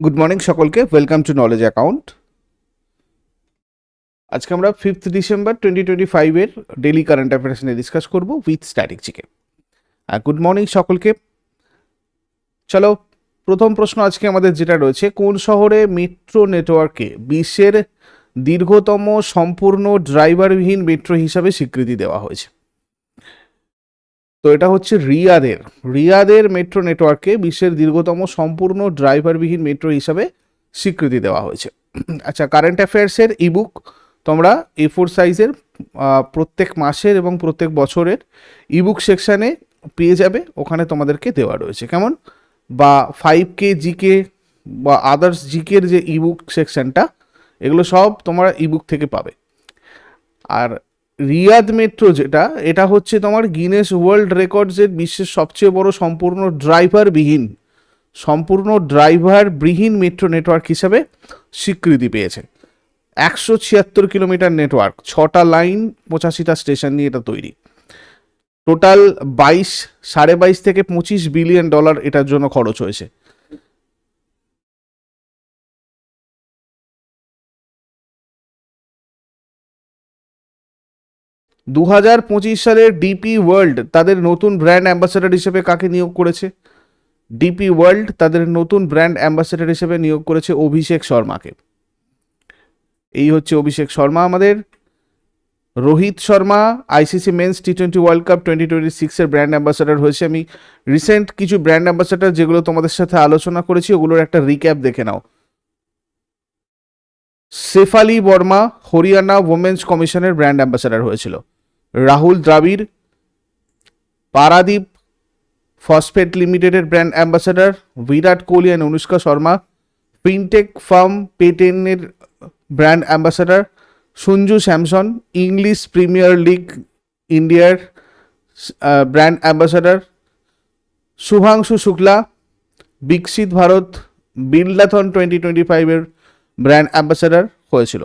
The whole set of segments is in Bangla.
গুড মর্নিং সকলকে ওয়েলকাম টু নলেজ অ্যাকাউন্ট আজকে আমরা ফিফথ ডিসেম্বর টোয়েন্টি টোয়েন্টি ফাইভের ডেলি কারেন্ট অ্যাফেয়ার্স নিয়ে ডিসকাস করব উইথ স্ট্যাটিক জিকে আর গুড মর্নিং সকলকে। চলো, প্রথম প্রশ্ন আজকে আমাদের যেটা রয়েছে, কোন শহরে মেট্রো নেটওয়ার্কে বিশ্বের দীর্ঘতম সম্পূর্ণ ড্রাইভারবিহীন মেট্রো হিসাবে স্বীকৃতি দেওয়া হয়েছে? তো এটা হচ্ছে রিয়াদের রিয়াদের মেট্রো নেটওয়ার্কে বিশ্বের দীর্ঘতম সম্পূর্ণ ড্রাইভারবিহীন মেট্রো হিসাবে স্বীকৃতি দেওয়া হয়েছে। আচ্ছা কারেন্ট অ্যাফেয়ার্সের ইবুক তোমরা এ ফোর সাইজের প্রত্যেক মাসের এবং প্রত্যেক বছরের ইবুক সেকশানে পেয়ে যাবে, ওখানে তোমাদেরকে দেওয়া রয়েছে। কেমন? বা ফাইভ কে জিকে বা আদার্স জিকের যে ইবুক সেকশনটা এগুলো সব তোমরা ইবুক থেকে পাবে। আর রিয়াদ মেট্রো যেটা, এটা হচ্ছে তোমার গিনেস ওয়ার্ল্ড রেকর্ডসের বিশ্বের সবচেয়ে বড় সম্পূর্ণ ড্রাইভারবিহীন সম্পূর্ণ ড্রাইভারবিহীন মেট্রো নেটওয়ার্ক হিসাবে স্বীকৃতি পেয়েছে। একশো ছিয়াত্তর কিলোমিটার নেটওয়ার্ক ছটা লাইন পঁচাশিটা স্টেশন নিয়ে এটা তৈরি। টোটাল বাইশ, সাড়ে বাইশ থেকে পঁচিশ বিলিয়ন ডলার এটার জন্য খরচ হয়েছে। দু হাজার পঁচিশ সালের ডিপি ওয়ার্ল্ড তাদের নতুন ব্র্যান্ড অ্যাম্বাসেডর হিসেবে কাকে নিয়োগ করেছে? ডিপি ওয়ার্ল্ড তাদের নতুন ব্র্যান্ড অ্যাম্বাসেডর হিসেবে নিয়োগ করেছে অভিষেক শর্মাকে। এই হচ্ছে অভিষেক শর্মা আমাদের। Rohit Sharma ICC men's T twenty world cup twenty twenty সিক্সের ব্র্যান্ড অ্যাম্বাসেডর হয়েছে। আমি রিসেন্ট কিছু ব্র্যান্ড অ্যাম্বাসেডর যেগুলো তোমাদের সাথে আলোচনা করেছি, ওগুলোর একটা রিক্যাপ দেখে নাও। শেফালি বর্মা, হরিয়ানা ওমেন্স কমিশনের ব্র্যান্ড অ্যাম্বাসেডর হয়েছিল। রাহুল দ্রাবিড়, পারাদীপ ফসফেট লিমিটেডের brand ambassador, Virat Kohli and Anushka Sharma, fintech firm পেটেনের brand ambassador, Sanju Samson, English premier league ইন্ডিয়ার brand ambassador, Shubhanshu Shukla, Viksit Bharat buildathon twenty twenty ফাইভের ব্র্যান্ড অ্যাম্বাসেডর হয়েছিল।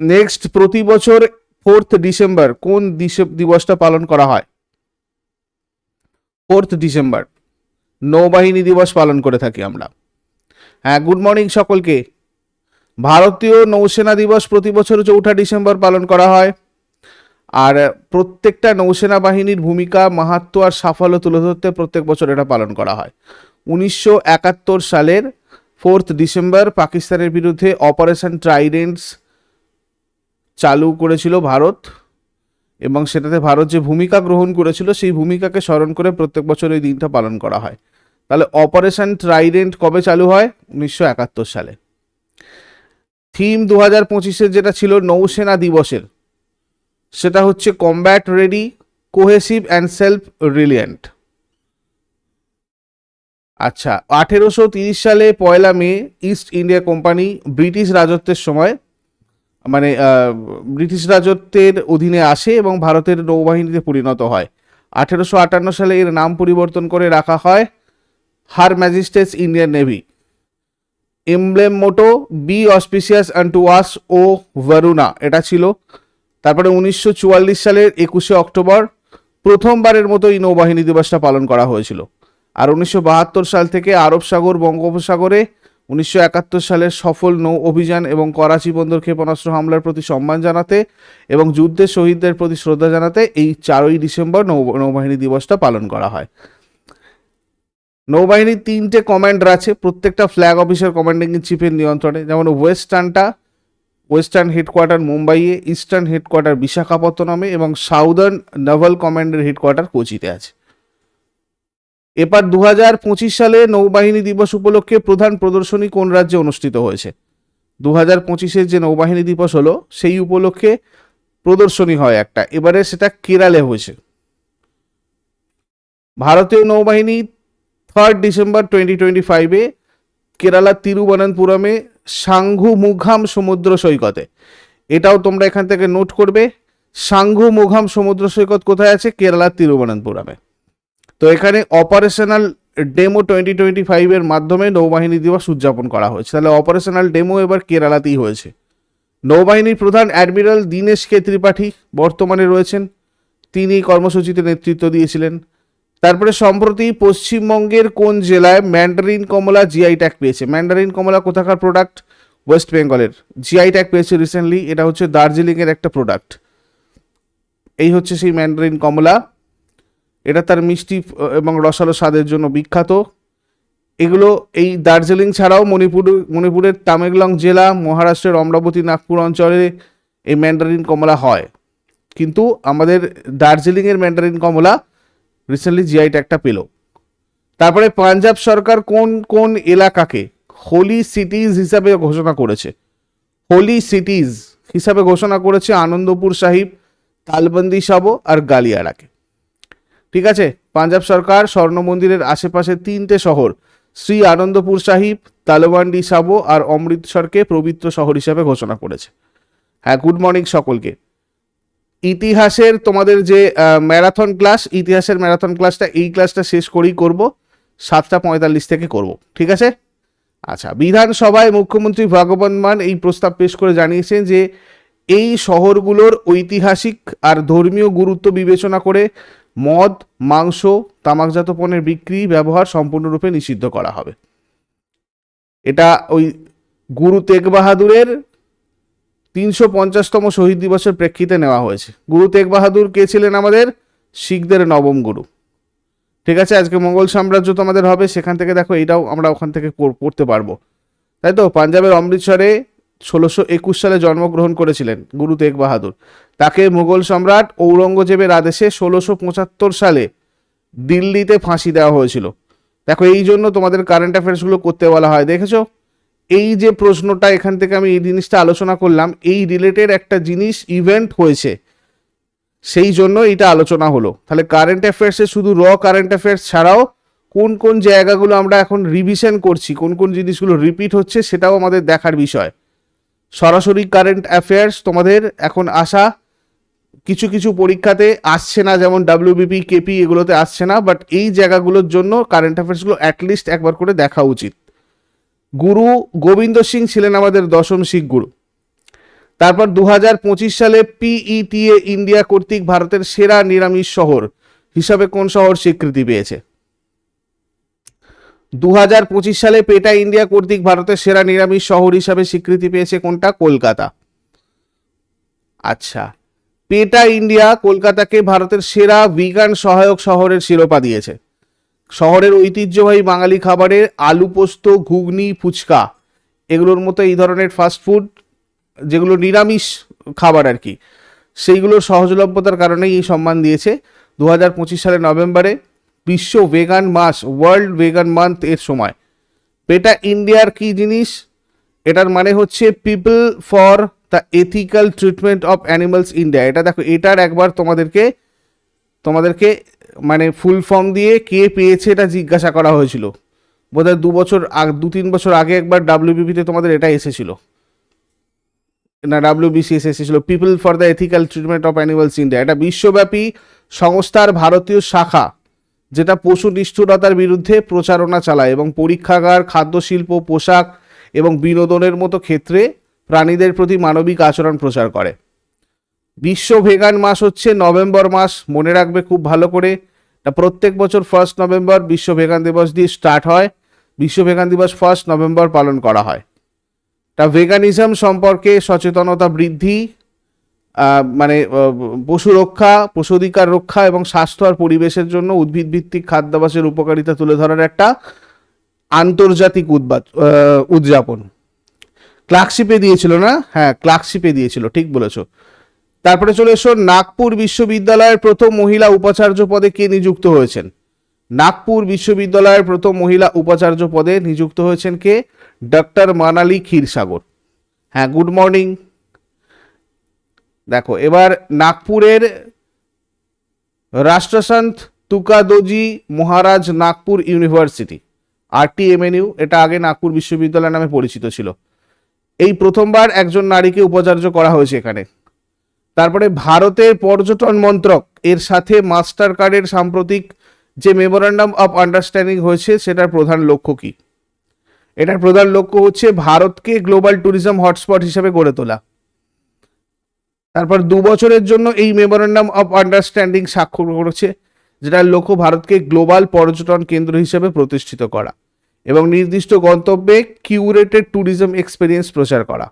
নেক্সট, প্রতি বছর ফোর্থ ডিসেম্বর কোন দিবসটা পালন করা হয়? Fourth December. নৌবাহিনী দিবস পালন করে থাকি আমরা। হ্যাঁ গুড মর্নিং সকলকে। ভারতীয় নৌসেনা দিবস প্রতি বছর চৌঠা ডিসেম্বর পালন করা হয়। আর প্রত্যেকটা নৌসেনা বাহিনীর ভূমিকা, মাহাত্ম আর সাফল্য তুলে ধরতে প্রত্যেক বছর এটা পালন করা হয়। উনিশশো একাত্তর সালের ফোর্থ ডিসেম্বর পাকিস্তানের বিরুদ্ধে অপারেশন ট্রাইডেন্টস চালু করেছিল ভারত এবং সেটাতে ভারত যে ভূমিকা গ্রহণ করেছিল, সেই ভূমিকাকে স্মরণ করে প্রত্যেক বছর এই দিনটা পালন করা হয়। তাহলে অপারেশন ট্রাইডেন্ট কবে চালু হয়? উনিশশো একাত্তর সালে। থিম দু হাজার পঁচিশের যেটা ছিল নৌসেনা দিবসের, সেটা হচ্ছে combat ready cohesive and self reliant আচ্ছা আঠেরোশো তিরিশ সালে পয়লা মে ইস্ট ইন্ডিয়া কোম্পানি ব্রিটিশ রাজত্বের সময় মানে ব্রিটিশ রাজত্বের অধীনে আসে এবং ভারতের নৌবাহিনীতে পরিণত হয়। আঠেরোশো আটান্ন সালে এর নাম পরিবর্তন করে রাখা হয় her majesty's Indian navy. Emblem motto, be auspicious and to us O Varuna, এটা ছিল। তারপরে উনিশশো চুয়াল্লিশ সালের একুশে অক্টোবর প্রথমবারের মতো এই নৌবাহিনী দিবসটা পালন করা হয়েছিল। আর উনিশশো বাহাত্তর সাল থেকে আরব সাগর, বঙ্গোপসাগরে উনিশশো একাত্তর সালের সফল নৌ অভিযান এবং করাচি বন্দর ক্ষেপণাস্ত্র হামলার প্রতি সম্মান জানাতে এবং যুদ্ধের শহীদদের প্রতি শ্রদ্ধা জানাতে এই চারই ডিসেম্বর নৌ, নৌবাহিনী দিবসটা পালন করা হয়। নৌবাহিনীর তিনটে কমান্ডার আছে, প্রত্যেকটা ফ্ল্যাগ অফিসার কমান্ডিং ইন চিফের নিয়ন্ত্রণে। যেমন ওয়েস্টার্নটা, ওয়েস্টার্ন হেডকোয়ার্টার মুম্বাইয়ে, ইস্টার্ন হেডকোয়ার্টার বিশাখাপত্তনমে এবং সাউদার্ন নাভাল কমান্ডের হেডকোয়ার্টার কোচিতে আছে। এবার দু হাজার পঁচিশ সালে নৌবাহিনী দিবস উপলক্ষে প্রধান প্রদর্শনী কোন রাজ্যে অনুষ্ঠিত হয়েছে? দু হাজার পঁচিশের যে নৌবাহিনী দিবস হলো, সেই উপলক্ষে প্রদর্শনী হয় একটা। এবারে সেটা কেরালে হয়েছে। ভারতীয় নৌবাহিনী থার্ড ডিসেম্বর টোয়েন্টি টোয়েন্টি ফাইভে কেরালার তিরুবনন্তপুরমে সাঙ্গু মুঘাম সমুদ্র সৈকতে। এটাও তোমরা এখান থেকে নোট করবে। সাঙ্গু মুঘাম সমুদ্র সৈকত কোথায় আছে? কেরালার তিরুবনন্তপুরমে। তো এখানে অপারেশনাল ডেমো টোয়েন্টি টোয়েন্টি ফাইভের মাধ্যমে নৌবাহিনী দিবস উদযাপন করা হয়েছে। তাহলে অপারেশনাল ডেমো এবার কেরালাতেই হয়েছে। নৌবাহিনীর প্রধান অ্যাডমিরাল দীনেশ কে ত্রিপাঠী বর্তমানে রয়েছেন। তিনি কর্মসূচিতে নেতৃত্ব দিয়েছিলেন। তারপরে সম্প্রতি পশ্চিমবঙ্গের কোন জেলায় ম্যান্ডারিন কমলা জিআই ট্যাগ পেয়েছে? ম্যান্ডারিন কমলা কোথাকার প্রোডাক্ট ওয়েস্ট বেঙ্গলের জিআই ট্যাগ পেয়েছে রিসেন্টলি এটা হচ্ছে দার্জিলিংয়ের একটা প্রোডাক্ট এই হচ্ছে সেই ম্যান্ডারিন কমলা। এটা তার মিষ্টি এবং রসালো স্বাদের জন্য বিখ্যাত। এগুলো এই দার্জিলিং ছাড়াও মণিপুর, মণিপুরের তামেংলং জেলা, মহারাষ্ট্রের অমরাবতী, নাগপুর অঞ্চলে এই ম্যান্ডারিন কমলা হয়। কিন্তু আমাদের দার্জিলিংয়ের ম্যান্ডারিন কমলা রিসেন্টলি জিআই ট্যাগটা পেল। তারপরে পাঞ্জাব সরকার কোন কোন এলাকাকে হোলি সিটিজ হিসাবে ঘোষণা করেছে? হোলি সিটিজ হিসাবে ঘোষণা করেছে আনন্দপুর সাহিব, তালবন্দি সাবো আর গালিয়ারাকে। ঠিক আছে? পাঞ্জাব সরকার স্বর্ণ মন্দিরের আশেপাশে তিনটে শহর, শ্রী আনন্দপুর সাহিব তালবান্ডি সাবো আর অমৃতসরকে পবিত্র শহর হিসাবে ঘোষণা করেছে। হ্যাঁ গুড মর্নিং সকলকে। ইতিহাসের তোমাদের যে ম্যারাথন ক্লাস ইতিহাসের ম্যারাথন ক্লাসটা এই ক্লাসটা শেষ করেই করব। সাতটা পঁয়তাল্লিশ থেকে করব, ঠিক আছে? আচ্ছা বিধানসভায় মুখ্যমন্ত্রী ভগবন্ত মান এই প্রস্তাব পেশ করে জানিয়েছেন যে, এই শহরগুলোর ঐতিহাসিক আর ধর্মীয় গুরুত্ব বিবেচনা করে মদ, মাংস, তামাকজাত পণ্যের বিক্রি, ব্যবহার সম্পূর্ণরূপে নিষিদ্ধ করা হবে। এটা ওই গুরু তেগ বাহাদুরের তিনশো পঞ্চাশতম শহীদ দিবসের প্রেক্ষিতে নেওয়া হয়েছে। গুরু তেগ বাহাদুর কে ছিলেন আমাদের? শিখদের নবম গুরু। ঠিক আছে, আজকে মঙ্গল সাম্রাজ্য তোমাদের হবে, সেখান থেকে দেখো এটাও আমরা ওখান থেকে পড়- পড়তে পারব। তাই তো? পাঞ্জাবের অমৃতসরে ষোলোশো একুশ সালে জন্মগ্রহণ করেছিলেন গুরু তেগ বাহাদুর। তাকে মুঘল সম্রাট ঔরঙ্গজেবের আদেশে ষোলোশো পঁচাত্তর সালে দিল্লিতে ফাঁসি দেওয়া হয়েছিল। দেখো, এই জন্য তোমাদের কারেন্ট অ্যাফেয়ার্সগুলো করতে বলা হয়। দেখেছ? এই যে প্রশ্নটা এখান থেকে আমি এই জিনিসটা আলোচনা করলাম, এই রিলেটেড একটা জিনিস ইভেন্ট হয়েছে। সেই জন্য এটা আলোচনা হলো। তাহলে কারেন্ট অ্যাফেয়ার্সে শুধু র কারেন্ট অ্যাফেয়ার্স ছাড়াও কোন কোন জায়গাগুলো আমরা এখন রিভিশন করছি, কোন কোন জিনিসগুলো রিপিট হচ্ছে সেটাও আমাদের দেখার বিষয়। সরাসরি কারেন্ট অ্যাফেয়ার্স তোমাদের এখন আসা, কিছু কিছু পরীক্ষাতে আসছে না, যেমন ডাব্লিউবিপি কেপি এগুলোতে আসছে না বাট এই জায়গাগুলোর জন্য কারেন্ট অ্যাফেয়ার্সগুলো অ্যাটলিস্ট একবার করে দেখা উচিত। গুরু গোবিন্দ সিং ছিলেন আমাদের দশম শিখ গুরু। তারপর দু পঁচিশ সালে পিইটিএ ইন্ডিয়া কর্তৃক ভারতের সেরা নিরামিষ শহর হিসাবে কোন শহর স্বীকৃতি পেয়েছে? দু হাজার পঁচিশ সালে পেটা ইন্ডিয়া কর্তৃক ভারতের সেরা নিরামিষ শহর হিসাবে স্বীকৃতি পেয়েছে কোনটা? কলকাতা। আচ্ছা পেটা ইন্ডিয়া কলকাতাকে ভারতের সেরা ভিগান সহায়ক শহরের শিরোপা দিয়েছে। শহরের ঐতিহ্যবাহী বাঙালি খাবারের আলু পোস্ত, ঘুগনি, ফুচকা, এগুলোর মতো এই ধরনের ফাস্ট ফুড যেগুলো নিরামিষ খাবার আর কি সেইগুলোর সহজলভ্যতার কারণেই এই সম্মান দিয়েছে। দু হাজার পঁচিশ সালের নভেম্বরে বিশ্ব ভেগান মাস ওয়ার্ল্ড ভেগান মান্থ এর সময়। পেটা ইন্ডিয়ার কি জিনিস? এটার মানে হচ্ছে people for the ethical treatment of animals India এটা দেখো, এটার একবার তোমাদেরকে তোমাদেরকে মানে ফুল ফর্ম দিয়ে কে পেয়েছে এটা জিজ্ঞাসা করা হয়েছিল। বোধহয় দু বছর আগ, দু তিন বছর আগে একবার ডাব্লিউবিপিতে তোমাদের এটা এসেছিল। না ডাব্লিউবিসিএস এসেছিল people for the ethical treatment of animals India এটা বিশ্বব্যাপী সংস্থার ভারতীয় শাখা। যেটা পশু নিষ্ঠুরতার বিরুদ্ধে প্রচারণা চালায় এবং পরীক্ষাগার, খাদ্যশিল্প, পোশাক এবং বিনোদনের মতো ক্ষেত্রে প্রাণীদের প্রতি মানবিক আচরণ প্রচার করে। বিশ্ব ভেগান মাস হচ্ছে নভেম্বর মাস, মনে রাখবে খুব ভালো করে। প্রত্যেক বছর ফার্স্ট নভেম্বর বিশ্ব ভেগান দিবস দিয়ে স্টার্ট হয়। বিশ্ব ভেগান দিবস ফার্স্ট নভেম্বর পালন করা হয়। তা ভেগানিজম সম্পর্কে সচেতনতা বৃদ্ধি মানে পশু রক্ষা, পশু অধিকার রক্ষা এবং স্বাস্থ্য আর পরিবেশের জন্য উদ্ভিদ ভিত্তিক খাদ্যাভ্যাসের উপকারিতা তুলে ধরার একটা আন্তর্জাতিক উদ্বাদ উদযাপন। ক্লার্কশিপে দিয়েছিল না? হ্যাঁ ক্লার্কশিপে দিয়েছিল, ঠিক বলেছ। তারপরে চলে এসো, নাগপুর বিশ্ববিদ্যালয়ের প্রথম মহিলা উপাচার্য পদে কে নিযুক্ত হয়েছেন? নাগপুর বিশ্ববিদ্যালয়ের প্রথম মহিলা উপাচার্য পদে নিযুক্ত হয়েছেন কে? ডক্টর মানালি ক্ষীরসাগর। হ্যাঁ গুড মর্নিং। দেখো, এবার নাগপুরের রাষ্ট্রসন্ত তুকাদোজি মহারাজ নাগপুর ইউনিভার্সিটি, আরটিএমএনইউ, এটা আগে নাগপুর বিশ্ববিদ্যালয় নামে পরিচিত ছিল। এই প্রথমবার একজন নারীকে উপাচার্য করা হয়েছে এখানে। তারপরে ভারতের পর্যটন মন্ত্রক, এর সাথে মাস্টার কার্ডের সাম্প্রতিক যে মেমোরান্ডাম অফ আন্ডারস্ট্যান্ডিং হয়েছে, সেটার প্রধান লক্ষ্য কি? এটার প্রধান লক্ষ্য হচ্ছে ভারতকে গ্লোবাল ট্যুরিজম হটস্পট হিসেবে গড়ে তোলা। তারপর দু বছরের জন্য এই মেমোরান্ডাম অফ আন্ডারস্ট্যান্ডিং স্বাক্ষর করেছে যেটার লক্ষ্য ভারতকে গ্লোবাল পর্যটন কেন্দ্র হিসেবে প্রতিষ্ঠিত করা এবং নির্দিষ্ট গন্তব্যে কিউরেটেড ট্যুরিজম এক্সপিরিয়েন্স প্রচার করা।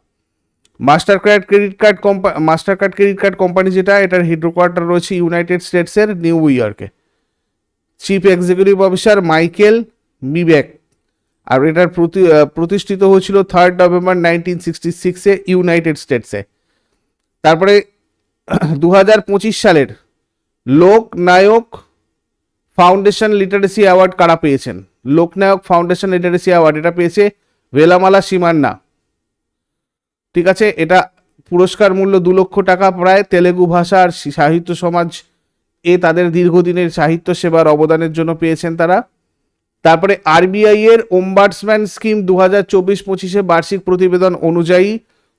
Mastercard credit card company Mastercard credit card company যেটা, এটার হেডকোয়ার্টার রয়েছে ইউনাইটেড স্টেটসের নিউ ইয়র্কে chief executive officer Michael Miebach আর এটার প্রতি, প্রতিষ্ঠিত হয়েছিল থার্ড নভেম্বর নাইনটিন সিক্সটি সিক্সে ইউনাইটেড স্টেটসে তারপরে দু হাজার পঁচিশ সালের লোকনায়ক ফাউন্ডেশন লিটারেসি অ্যাওয়ার্ড কারা পেয়েছেন? লোকনায়ক ফাউন্ডেশন লিটারেসি অ্যাওয়ার্ড এটা পেয়েছে ভেলামালা সীমান্না। ঠিক আছে? এটা পুরস্কার মূল্য দু লক্ষ টাকা প্রায়। তেলেগু ভাষা আর সাহিত্য সমাজ এ তাদের দীর্ঘদিনের সাহিত্য সেবার অবদানের জন্য পেয়েছেন তারা। তারপরে আরবিআই এর ওম্বার্সম্যান স্কিম দু হাজার চব্বিশ পঁচিশে বার্ষিক প্রতিবেদন অনুযায়ী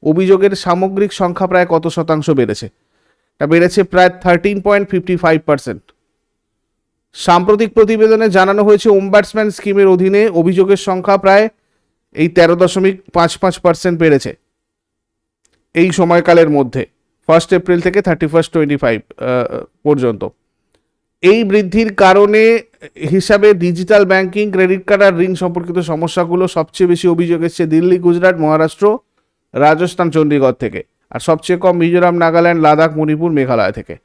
অভিযোগের সামগ্রিক সংখ্যা প্রায় কত শতাংশ বেড়েছে? এটা বেড়েছে প্রায় thirteen point fifty five percent সাম্প্রতিক প্রতিবেদনে জানানো হয়েছে ওম্বার্সম্যান স্কিমের অধীনে অভিযোগের সংখ্যা প্রায় এই তেরো দশমিক পাঁচ পাঁচ পার্সেন্ট বেড়েছে এই সময়কালের মধ্যে ফার্স্ট এপ্রিল থেকে থার্টি ফার্স্ট টোয়েন্টি ফাইভ পর্যন্ত। এই বৃদ্ধির কারণে হিসাবে ডিজিটাল ব্যাংকিং ক্রেডিট কার্ড আর ঋণ সম্পর্কিত সমস্যাগুলো সবচেয়ে বেশি অভিযোগ এসছে দিল্লি, গুজরাট, মহারাষ্ট্র রাজস্থান চণ্ডীগড় থেকে। আর সবচেয়ে কম মিজোরাম, নাগাল্যান্ড, লাদাখ, মণিপুর, মেঘালয় থেকে।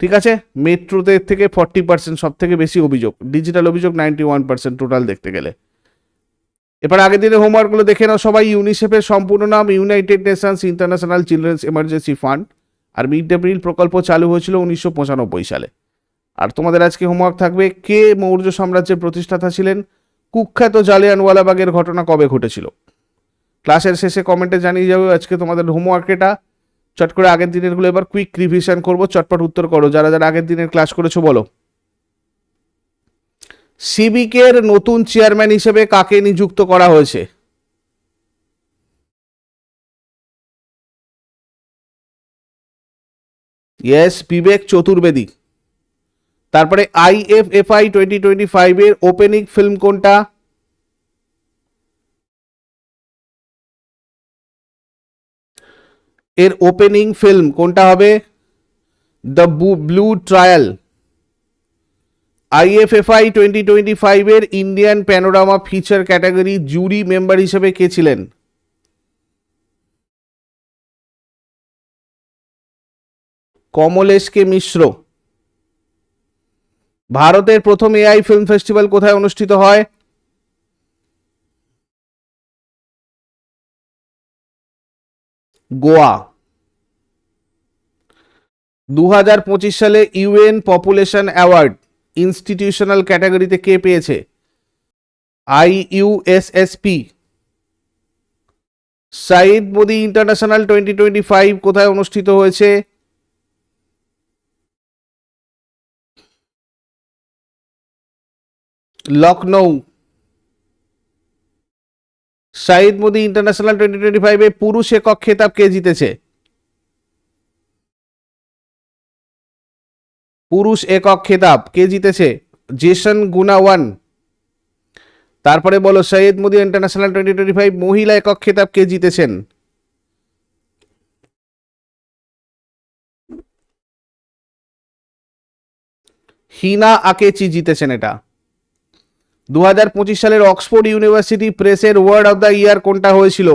ঠিক আছে? মেট্রোতে থেকে ফর্টি পার্সেন্ট সব থেকে বেশি অভিযোগ। ডিজিটাল অভিযোগ নাইনটি ওয়ান পার্সেন্ট টোটাল দেখতে গেলে। এবার আগের দিনের হোমওয়ার্কগুলো দেখে নাও সবাই। ইউনিসেফের সম্পূর্ণ নাম united nations international children's emergency fund. আর মিড ডে মিল প্রকল্প চালু হয়েছিল উনিশশো পঁচানব্বই সালে। আর তোমাদের আজকে হোমওয়ার্ক থাকবে কে মৌর্য সাম্রাজ্যের প্রতিষ্ঠাতা ছিলেন? কুখ্যাত জালিয়ানওয়ালাবাগের ঘটনা কবে ঘটেছিল? ক্লাসের শেষে কমেন্টে জানিয়ে যাবে, আজকে তোমাদের হোমওয়ার্ক এটা। চট করে আগের দিনেরগুলো এবার কুইক রিভিশন করব, চটপট উত্তর করো। যারা যারা আগের দিনের ক্লাস করেছ, বলো। সিবিকের নতুন চেয়ারম্যান হিসেবে কাকে নিযুক্ত করা হয়েছে? ইয়েস বিবেক চতুর্বেদী। তারপরে আইএফএফআই টোয়েন্টি টোয়েন্টি ফাইভের ওপেনিং ফিল্ম কোনটা? এর ওপেনিং ফিল্ম কোনটা হবে? The blue trail IFFI twenty twenty ফাইভের Indian panorama feature category jury member হিসেবে কে ছিলেন? কমলেশ কে মিশ্র। ভারতের প্রথম এআই ফিল্ম ফেস্টিভ্যাল কোথায় অনুষ্ঠিত হয়? গোয়া। দু হাজার পঁচিশ সালে ইউএন পপুলেশন অ্যাওয়ার্ড ইনস্টিটিউশনাল ক্যাটাগরিতে কে পেয়েছে? I USSP Syed Modi international twenty twenty five কোথায় অনুষ্ঠিত হয়েছে? Lucknow Syed Modi international twenty twenty ফাইভে পুরুষ একক খেতাব কে জিতেছে? পুরুষ একক খেতাব কে জিতেছে? Jason Gunawan. তারপরে বলো Syed Modi international twenty twenty five মহিলা একক খেতাব কে জিতেছেন? হিনা আকেচি জিতেছেন এটা। দু সালের অক্সফোর্ড ইউনিভার্সিটি প্রেসের ওয়ার্ড অফ দ্য ইয়ার কোনটা হয়েছিল?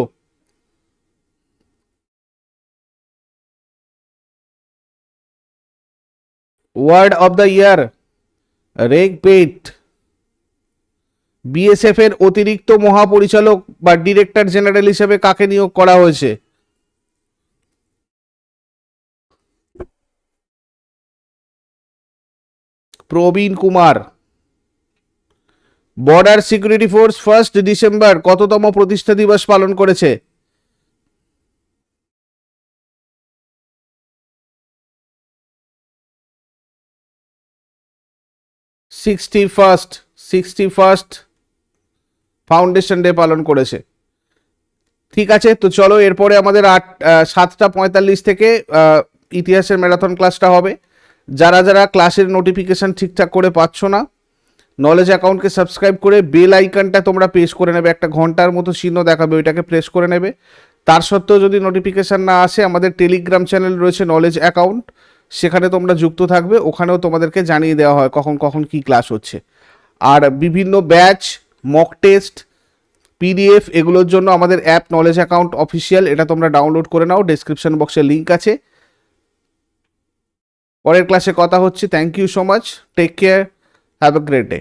Word of the year rage bait BSF এর অতিরিক্ত মহাপরিচালক বা ডিরেক্টর জেনারেল হিসেবে কাকে নিয়োগ করা হয়েছে? Praveen Kumar. Border security force first December কততম প্রতিষ্ঠা দিবস পালন করেছে? Sixty first sixty first foundation day পালন করেছে। ঠিক আছে, তো চলো এরপরে আমাদের আট সাতটা পঁয়তাল্লিশ থেকে ইতিহাসের ম্যারাথন ক্লাসটা হবে। যারা যারা ক্লাসের নোটিফিকেশন ঠিকঠাক করে পাচ্ছ না নলেজ অ্যাকাউন্টকে সাবস্ক্রাইব করে বেল আইকনটা তোমরা প্রেস করে নেবে। একটা ঘণ্টার মতো চিহ্ন দেখাবে, ওইটাকে প্রেস করে নেবে। তার সত্ত্বেও যদি নোটিফিকেশান না আসে, আমাদের টেলিগ্রাম চ্যানেল রয়েছে নলেজ অ্যাকাউন্ট সেখানে তোমরা যুক্ত থাকবে, ওখানেও তোমাদেরকে জানিয়ে দেওয়া হয় কখন কখন কি ক্লাস হচ্ছে। আর বিভিন্ন ব্যাচ মক টেস্ট পিডিএফ এগুলোর জন্য আমাদের অ্যাপ নলেজ অ্যাকাউন্ট অফিসিয়াল এটা তোমরা ডাউনলোড করে নাও ডেসক্রিপশন বক্সে লিঙ্ক আছে। পরের ক্লাসে কথা হচ্ছে thank you so much take care have a great day